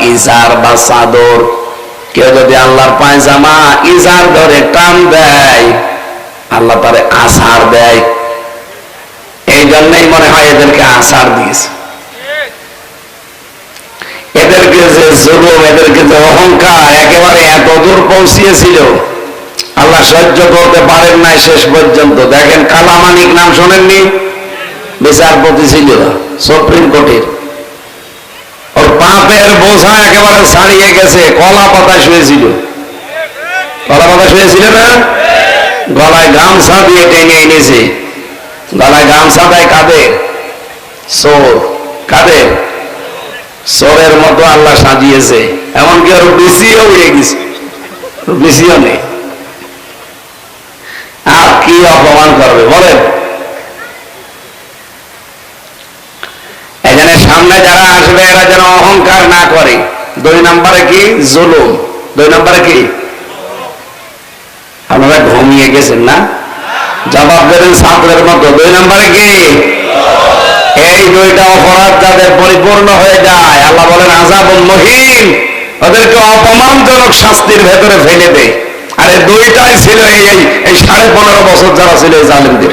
ইজার বা চাদর। কেউ যদি আল্লাহর পায়জামা ইজার ধরে টান দেয়, আল্লাহ তারে আসার দেয়। এই জন্যই মনে হয় এদেরকে আসার দিয়েছে। এদেরকে যে জুলুম, এদেরকে যে অহংকার একেবারে এত দূর পৌঁছিয়েছিল, আল্লাহ সহ্য করতে পারেন নাই শেষ পর্যন্ত। দেখেন কালামানিক নাম শোনেননি? বিচারপতি ছিল সুপ্রিম কোর্টের। পাপের বোঝা একেবারে ছাড়িয়ে গেছে কলা পাতা শুয়েছিল কলা পাতা শুয়েছিল না? গলায় গামছা দিয়ে টেনে এনেছে। গলায় গামছা দেয় কাদের সোর কাদের সোরের মতো আল্লাহ সাজিয়েছে। এমনকি ওর বেশিও উড়ে গেছে। বেশিও নেই। আর কি অপমান করবে, বলেন। এখানে সামনে যারা আসবে, এরা যেন অহংকার না করে। দুই নম্বরে কি? জুলুম। দুই নম্বরে কি? আপনারা ঘুমিয়ে গেছেন না? জবাব দেবেন ছাত্রের মতো দুই নম্বরে কি? এই দুইটা অপরাধ যাদের পরিপূর্ণ হয়ে যায়, আল্লাহ বলেন আজাবুল মহিম ওদেরকে অপমানজনক শাস্তির ভেতরে ফেলে দেয় আর এই দুইটাই ছিল এই- এই সাড়ে পনেরো বছর যারা ছিল এই জালিমদের।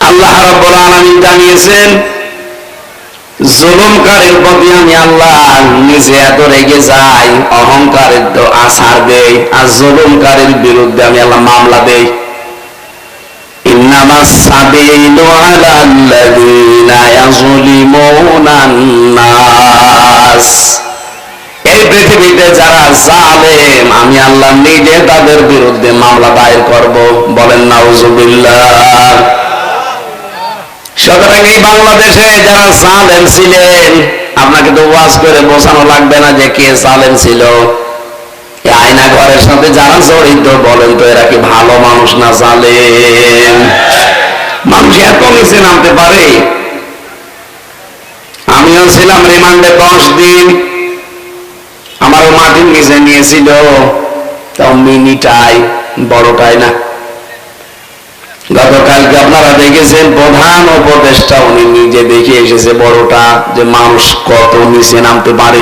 আল্লাহ রাব্বুল আলামিন জানিয়েছেন জুলুমকারীর প্রতি আমি আল্লাহ নিজে এত রেগে যাই অহংকারের তো আসার দেই আর জুলুমকারীর বিরুদ্ধে আমি আল্লাহ মামলা দেই إنما السبيل على الذين يظلمون الناس এই পৃথিবীতে যারা জালেম আমি আল্লাহ নিজে তাদের বিরুদ্ধে মামলা দায়ের করব বলেন নাউজুবিল্লাহ সুতরাং এই বাংলাদেশে যারা জালেম ছিলেন, আপনাকে তো ওয়াজ করে বোঝানো লাগবে না যে কে জালেম ছিল। আয়না ঘরের সাথে যারা জড়িত, বলেন তো এরা কি ভালো মানুষ না জালেম? মানুষ এত নিচে নামতে পারে। আমিও ছিলাম রিমান্ডে দশ দিন। আমারও মাটির নিচে নিয়েছিল। তাও মিনিটাই বড়টাই না। গতকালকে আপনারা দেখেছেন প্রধান উপদেষ্টা উনি নিজে দেখে এসেছে বড়টা যে মানুষ কত নিচে নামতে পারে।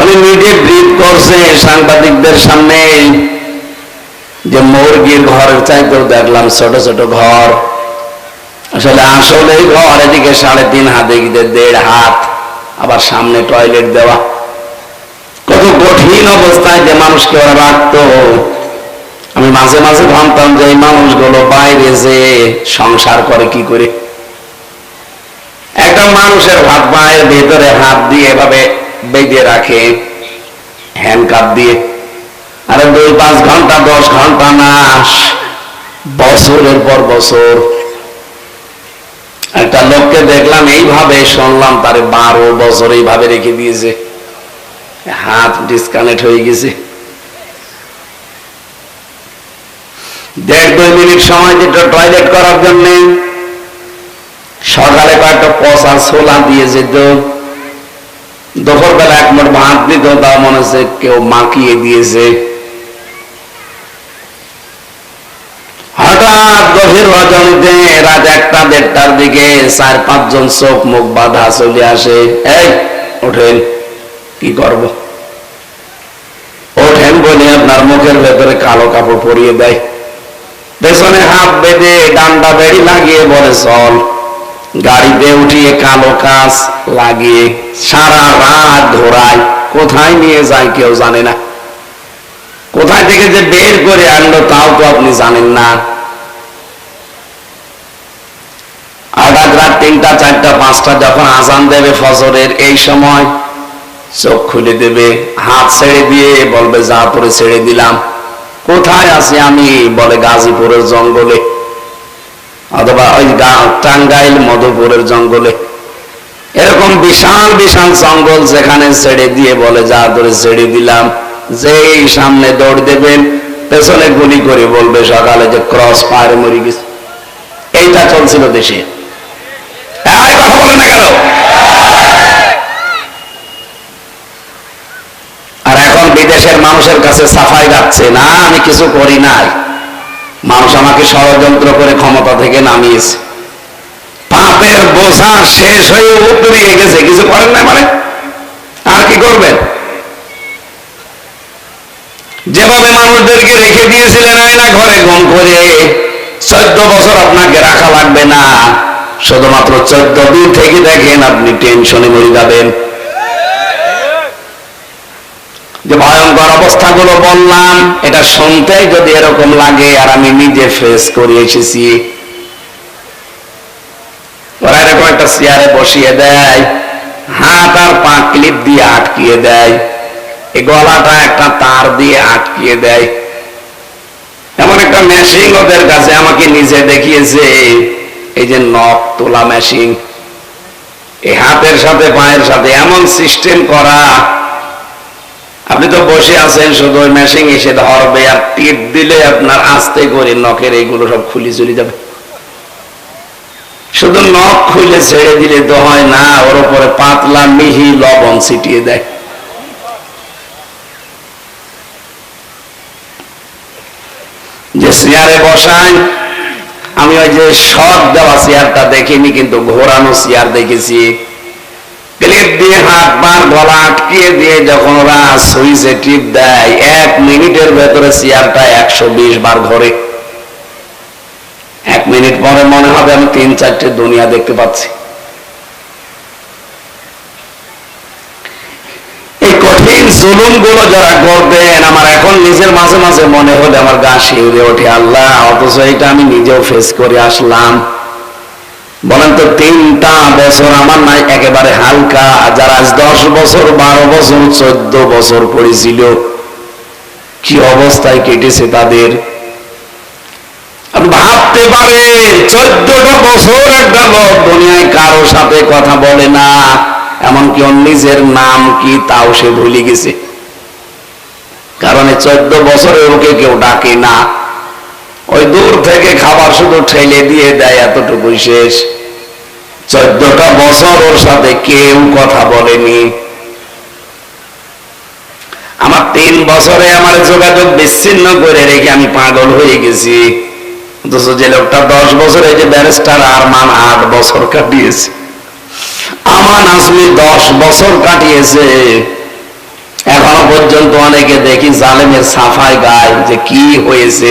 উনি নিজে ব্রিফ করছে সাংবাদিকদের সামনে যে মুরগির ঘরের চাইতেও দেখলাম ছোট ছোট ঘর। আসলে আসলে ঘর এদিকে সাড়ে তিন হাত, এদিকে দেড় হাত, আবার সামনে টয়লেট দেওয়া। কত কঠিন অবস্থায় যে মানুষকে ওরা রাখতো। আমি মাঝে মাঝে ভাবতাম মানুষগুলো বাইরে যে সংসার করে কি করে? একটা মানুষের হাত পায়ের ভেতরে হাত দিয়ে এভাবে বেঁধে রাখে হ্যান্ড কাপ দিয়ে। আরে দুই, পাঁচ ঘণ্টা, দশ ঘণ্টা না, বছরের পর বছর। একটা লোককে দেখলাম, এইভাবে শুনলাম, তার বারো বছর এইভাবে রেখে দিয়েছে। হাত ডিসকানেক্ট হয়ে গেছে। দেড় দুই মিনিট সময় যেটা টয়লেট করার জন্য। সকালে কয়েকটা পচা ছোলা দিয়ে যেত। দুপুর বেলা এক মোট ভাত দিত তা মনে হচ্ছে কেউ মাখিয়ে দিয়েছে। হঠাৎ গভীর রজনীতে রাত একটা দেড়টার দিকে চার পাঁচজন চোখ মুখ বাঁধা চলে আসে। এই, ওঠেন, কি করব? ওঠেন বলে আপনার মুখের ভেতরে কালো কাপড় পরিয়ে দেয়। পেছনে হাত বেঁধে ডান্ডা বেড়ি লাগিয়ে বলে, চল। গাড়িতে উঠিয়ে কালো কাজ লাগিয়ে সারা রাত ঘোরায় কোথায় নিয়ে যায় কেউ জানে না। কোথায় থেকে যে বের করে আনলো তাও তো আপনি জানেন না। হঠাৎ রাত তিনটা, চারটা, পাঁচটা যখন আজান দেবে ফজরের এই সময়, চোখ খুলে দেবে, হাত ছেড়ে দিয়ে বলবে, যা পরে ছেড়ে দিলাম। কোথায় আছি আমি? বলে গাজীপুরের জঙ্গলে। অথবা ওই টাঙ্গাইল, মধুপুরের জঙ্গলে। এরকম বিশাল বিশাল জঙ্গল যেখানে ছেড়ে দিয়ে বলে, যা ধরে ছেড়ে দিলাম, যেই সামনে দৌড় দেবেন, পেছনে গুলি করে বলবে সকালে যে ক্রস ফায়ার মরে গেছে। এইটা চলছিল দেশে। কথা বলে না কেন আর বিদেশের মানুষের কাছে সাফাই রাখছে না, আমি কিছু করি নাই। মানুষ আমাকে ষড়যন্ত্র করে ক্ষমতা থেকে নামিয়েছে। পাপের বোঝা শেষ হয়ে উতরিয়ে গেছে কিছু করেন না মানে? আর কি করবেন? যেভাবে মানুষদেরকে রেখে দিয়েছিলেন আয়না ঘরে গম করে, চোদ্দ বছর আপনাকে রাখা লাগবে না। শুধুমাত্র চোদ্দ দিন থেকে দেখেন, আপনি টেনশনে মরে যাবেন। যে ভয়ঙ্কর অবস্থাগুলো বললাম, এটা শুনতেই যদি এরকম লাগে, আর আমি নিজে ফেস করে এসেছি। ওরা এরকম একটা চেয়ারে বসিয়ে দেয়, হাত আর পা ক্লিপ দিয়ে আটকিয়ে দেয়, এই গলাটা একটা তার দিয়ে আটকিয়ে দেয়। এমন একটা মেশিন ওদের কাছে আমাকে নিজে দেখিয়েছে, এই যে নখ তোলা মেশিন এই হাতের সাথে, পায়ের সাথে এমন সিস্টেম করা আপনি তো বসে আছেন শুধু মেশিন এসে ধরবে আর টিপ দিলে আপনার আস্তে করে নখের এইগুলো সব খুলে চলে যাবে। শুধু নখ খুলে ছেড়ে দিলে তো হয় না, ওর উপরে পাতলা মিহি লবণ ছিটিয়ে দেয়। যে চেয়ারে বসায়, আমি ওই যে শখ দেওয়া চেয়ারটা দেখিনি, কিন্তু ঘোরানো চেয়ার দেখেছি। প্লেট দিয়ে হাত বার গলা আটকিয়ে দিয়ে যখন ওরা সুইচে টিপ দেয়, এক মিনিটের ভেতরে চেয়ারটা একশো বিশ বার ঘরে এক মিনিট পরে মনে হবে আমি তিন চারটে দুনিয়া দেখতে পাচ্ছি। এই কঠিন জুলুমগুলো যারা করবেন, আমার এখন নিজের মাঝে মাঝে মনে হলে আমার গা শিউরে ওঠে। আল্লাহ, অথচ এটা আমি নিজেও ফেস করে আসলাম। বলেন তো, তিনটা বছর আমার নাই, একেবারে হালকা। যারা আজ দশ বছর, বারো বছর, চোদ্দ বছর পড়েছিল, কি অবস্থায় কেটেছে তাদের? ভাবতে পারে চোদ্দটা বছর একটা লোক দুনিয়ায় কারও সাথে কথা বলে না, এমনকি ওর নিজের নাম কি তাও সে ভুলে গেছে। কারণ চোদ্দ বছরে ওকে কেউ ডাকে না। ওই দূর থেকে খাবার শুধু ঠেলে দিয়ে দেয়, এতটুকুই শেষ। চোদ্দটা বছর ওর সাথে কেউ কথা বলেনি। আমার তিন বছরে আমার যোগাযোগ বিচ্ছিন্ন করে রেখে আমি পাগল হয়ে গেছি। যে লোকটা দশ বছরে যে ব্যারিস্টার আর মান আট বছর কাটিয়েছে। আমার আজমি দশ বছর কাটিয়েছে। এখনও পর্যন্ত অনেকে দেখি জালেমের সাফাই গায় যে কি হয়েছে।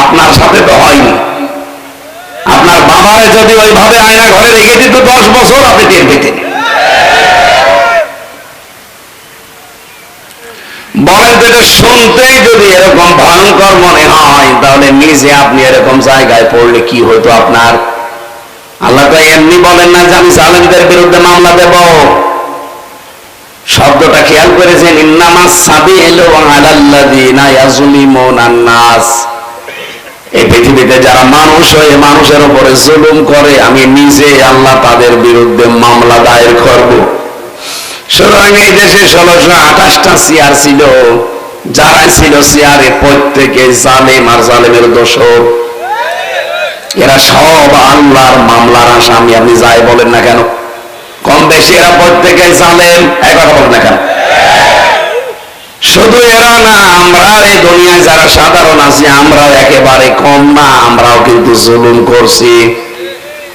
আপনার সাথে তো হয়নি। বাবারে যদি ওইভাবে আয়না ঘরে রেখে দিত, দশ বছর আপনি টের পেতেন। বলেন তো এটা শুনতেই যদি এরকম ভয়ঙ্কর মনে হয়, তাহলে নিজে আপনি এরকম জায়গায় পড়লে কি আপনার? আল্লাহ তো এমনি বলেন না যে, আমি বিরুদ্ধে মামলা দেব। শব্দটা খেয়াল করেছেন এই পৃথিবীতে যারা মানুষ হয়ে, মানুষের উপরে জুলুম করে, আমি নিজে আল্লাহ তাদের বিরুদ্ধে মামলা দায়ের করব। সুতরাং এই দেশে ষোলোশো আঠাশটা চেয়ার ছিল। যারা ছিল চেয়ারে প্রত্যেকে জালেম আর জালেমের দোষর। এরা সব আল্লাহর মামলার আসামি, আপনি যাই বলেন না কেন? কম বেশি এরা প্রত্যেকে জালেম। এক কথা বলেন না কেন? শুধু এরা না আমরা এই দুনিয়ায় যারা সাধারণ আছি, আমরাও একেবারে কম না, আমরাও কিন্তু জুলুম করছি।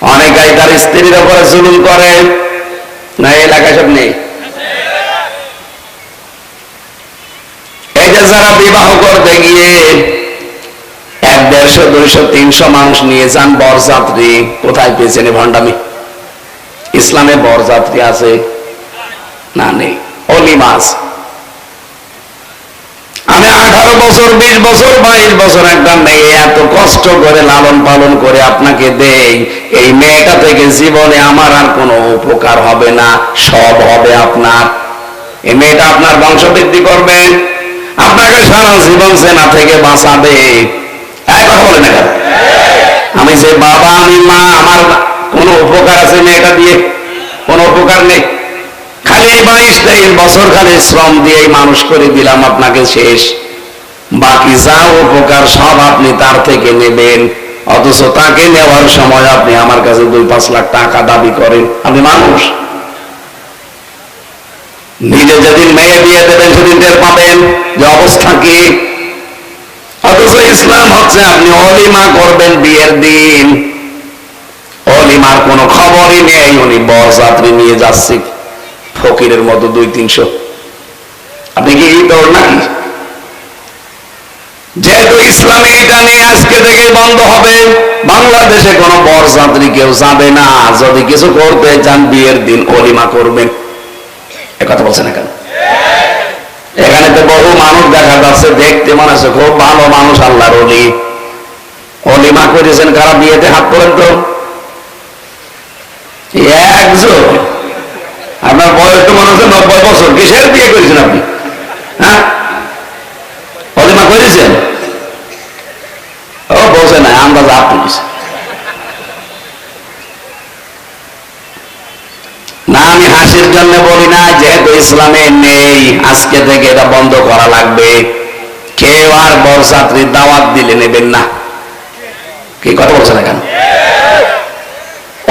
অনেকেই তার স্ত্রীর উপরে জুলুম করে। না, এই এলাকায় সব নেই? যারা বিবাহ করতে গিয়ে এক দেড়শো, দুইশো, তিনশো মানুষ নিয়ে যান বরযাত্রী, কোথায় পেয়েছেন ভণ্ডামি? ইসলামে বরযাত্রী আছে? না, নেই। আমি আঠারো বছর, বিশ বছর, বাইশ বছর একটা মেয়ে এত কষ্ট করে লালন পালন করে আপনাকে দেই। এই মেয়েটা থেকে জীবনে আমার আর কোনো উপকার হবে না, সব হবে আপনার। এই মেয়েটা আপনার বংশবৃদ্ধি করবে। আপনাকে সারা জীবন সেনা থেকে বাঁচাবে। এক কথা বলে না আমি যে বাবা, আমি মা, আমার কোনো উপকার আছে মেয়েটা দিয়ে? কোনো উপকার নেই। খালি বাইশ তেইশ বছর খালি শ্রম দিয়ে মানুষ করে দিলাম, আপনাকে শেষ। বাকি যা উপকার সব আপনি তার থেকে নেবেন। অথচ তাকে নেওয়ার সময় আপনি আমার কাছে দুই পাঁচ লাখ টাকা দাবি করেন। আপনি মানুষ। নিজে যেদিন মেয়ে বিয়ে দেবেন, সেদিন টের পাবেন যে অবস্থা কি। অথচ ইসলাম হচ্ছে আপনি অলিমা করবেন বিয়ের দিন। অলিমার কোনো খবরই নেই, উনি বরযাত্রী নিয়ে যাচ্ছে ফকিরের মতো দুই তিনশো। আপনি কি এই দৌড় নাকি? ইসলামে এটা নিয়ে আজকে থেকে বন্ধ হবে। বাংলাদেশে কোনো বরযাত্রী কেউ যাবে না। যদি কিছু করতে চান, বিয়ের দিন অলিমা করবেন। এ কথা বলছেন কেন এখানে তো বহু মানুষ দেখা যাচ্ছে, দেখতে মনে খুব ভালো মানুষ আল্লাহর অলি অলিমা করেছেন কারা? বিয়েতে হাত করেন তো। একজন। আপনার বয়স তো মনে হচ্ছে নব্বই বছর। কিসের বিয়ে করেছেন আপনি হ্যাঁ অলিমা করেছেন ও বলছে না আপনি না, আমি হাসির জন্য বলি না, যেহেতু ইসলামে নেই, আজকে থেকে এটা বন্ধ করা লাগবে। কেউ আর বরযাত্রীর দাওয়াত দিলে নেবেন না। কি কথা বলছেন এখন?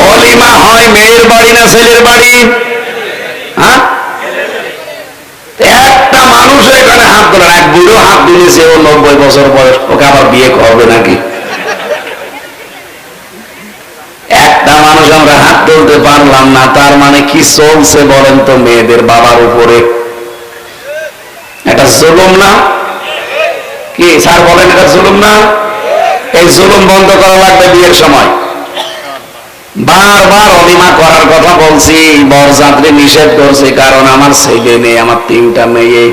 অলিমা হয় মেয়ের বাড়ি না ছেলের বাড়ি? হ্যাঁ? একটা মানুষ এখানে হাত ধরে এক বুড়ো হাত দিয়েছে ও নব্বই বছর বয়স, ওকে আবার বিয়ে করবে নাকি একটা মানুষ তুলতে পারলাম না, তার মানে কি চলছে বলেন তো মেয়েদের বাবার উপরে? এটা জুলুম না? কি, স্যার বলেন এটা জুলুম না? এই জুলুম বন্ধ করা লাগবে বিয়ের সময়। বারবার অলিমা করার কথা বলছি, বরযাত্রী নিষেধ করছি, কারণ আমার ছেলে মেয়ে, আমার তিনটা মেয়ে।